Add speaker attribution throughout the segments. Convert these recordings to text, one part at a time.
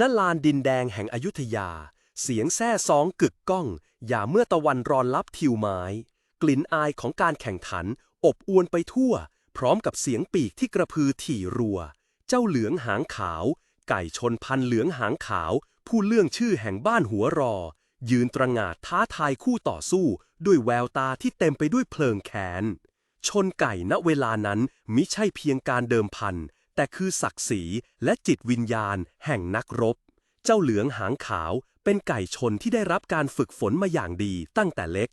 Speaker 1: ณลานดินแดงแห่งอยุธยา เสียงแซ่ซองกึกก้อง อย่าเมื่อตะวันรอนลับทิวไม้ กลิ่นอายของการแข่งขัน อบอวนไปทั่ว พร้อมกับเสียงปีกที่กระพือถี่รัว เจ้าเหลืองหางขาว ไก่ชนพันเหลืองหางขาว ผู้เลื่องชื่อแห่งบ้านหัวรอ ยืนตระหง่าท้าทายคู่ต่อสู้ ด้วยแววตาที่เต็มไปด้วยเพลิงแค้นชนไก่ณเวลานั้นมิใช่เพียงการเดิมพัน แต่คือศักดิ์ศรีและจิตวิญญาณ แห่งนักรบ เจ้าเหลืองหางขาวเป็นไก่ชนที่ได้รับการฝึกฝนมาอย่างดีตั้งแต่เล็ก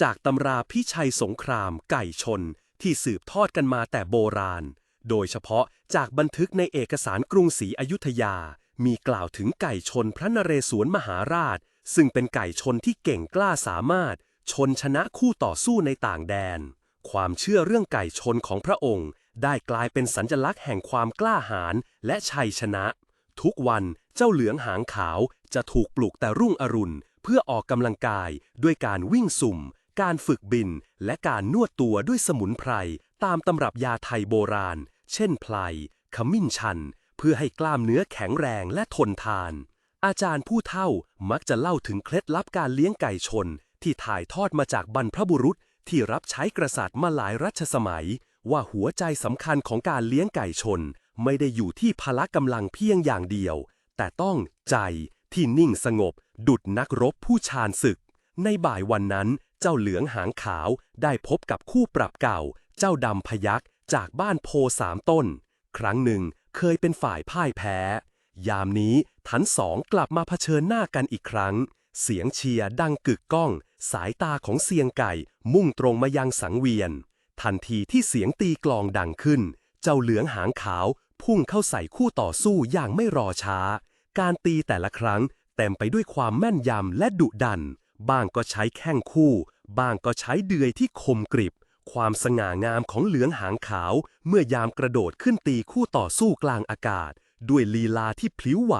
Speaker 1: จากตำราพิชัยสงครามไก่ชนที่สืบทอดกันมาแต่โบราณ โดยเฉพาะจากบันทึกในเอกสารกรุงศรีอยุธยา มีกล่าวถึงไก่ชนพระนเรศวรมหาราช ซึ่งเป็นไก่ชนที่เก่งกล้าสามารถ ชนชนะคู่ต่อสู้ในต่างแดน ความเชื่อเรื่องไก่ชนของพระองค์ ได้กลายเป็นสัญลักษณ์แห่งความกล้าหาญและชัยชนะ ทุกวันเจ้าเหลืองหางขาวจะถูกปลุกแต่รุ่งอรุณ เพื่อออกกำลังกายด้วยการวิ่งสุ่ม การฝึกบิน และการนวดตัวด้วยสมุนไพร ตามตำรับยาไทยโบราณ เช่นไพลขมิ้นชัน เพื่อให้กล้ามเนื้อแข็งแรงและทนทาน อาจารย์ผู้เฒ่ามักจะเล่าถึงเคล็ดลับการเลี้ยงไก่ชน ที่ถ่ายทอดมาจากบรรพบุรุษที่รับใช้กษัตริย์มาหลายรัชสมัย ว่าหัวใจสำคัญของการเลี้ยงไก่ชน ไม่ได้อยู่ที่พละกำลังเพียงอย่างเดียว แต่ต้องใจที่นิ่งสงบ ดุดนักรบผู้ชาญศึก ในบ่ายวันนั้น เจ้าเหลืองหางขาวได้พบกับคู่ปรับเก่า เจ้าดำพยักจากบ้านโพสามต้น ครั้งหนึ่งเคยเป็นฝ่ายพ่ายแพ้ ยามนี้ทั้งสองกลับมาเผชิญหน้ากันอีกครั้ง เสียงเชียร์ดังกึกก้อง สายตาของเซียงไก่มุ่งตรงมายังสังเวียน ทันทีที่เสียงตีกลองดังขึ้น เจ้าเหลืองหางขาวพุ่งเข้าใส่คู่ต่อสู้อย่างไม่รอช้า การตีแต่ละครั้งเต็มไปด้วยความแม่นยำและดุดัน บ้างก็ใช้แข้งคู่ บ้างก็ใช้เดือยที่คมกริบ ความสง่างามของเหลืองหางขาว เมื่อยามกระโดดขึ้นตีคู่ต่อสู้กลางอากาศ ด้วยลีลาที่พลิ้วไหว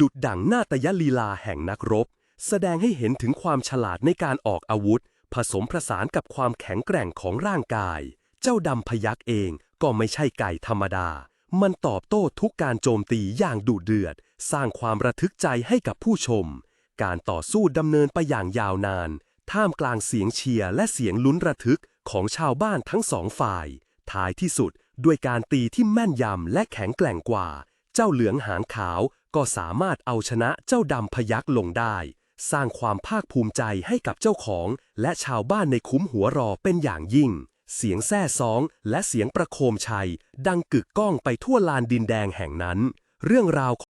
Speaker 1: ดุดดั่งนาตยลีลาแห่งนักรบ แสดงให้เห็นถึงความฉลาดในการออกอาวุธ ผสมผสานกับความแข็งแกร่งของร่างกาย เจ้าดำพยักเองก็ไม่ใช่ไก่ธรรมดา มันตอบโต้ทุกการโจมตีอย่างดุเดือด สร้างความระทึกใจให้กับผู้ชม การต่อสู้ดำเนินไปอย่างยาวนาน ท่ามกลางเสียงเชียร์และเสียงลุ้นระทึกของชาวบ้านทั้งสองฝ่าย ท้ายที่สุดด้วยการตีที่แม่นยำและแข็งแกร่งกว่า เจ้าเหลืองหางขาวก็สามารถเอาชนะเจ้าดำพยักลงได้ สร้างความภาคภูมิใจให้กับเจ้าของ และชาวบ้านในคุ้มหัวรอเป็นอย่างยิ่ง เสียงแซ่ซ้อง และเสียงประโคมชัย ดังกึกก้องไปทั่วลานดินแดงแห่งนั้น เรื่องราว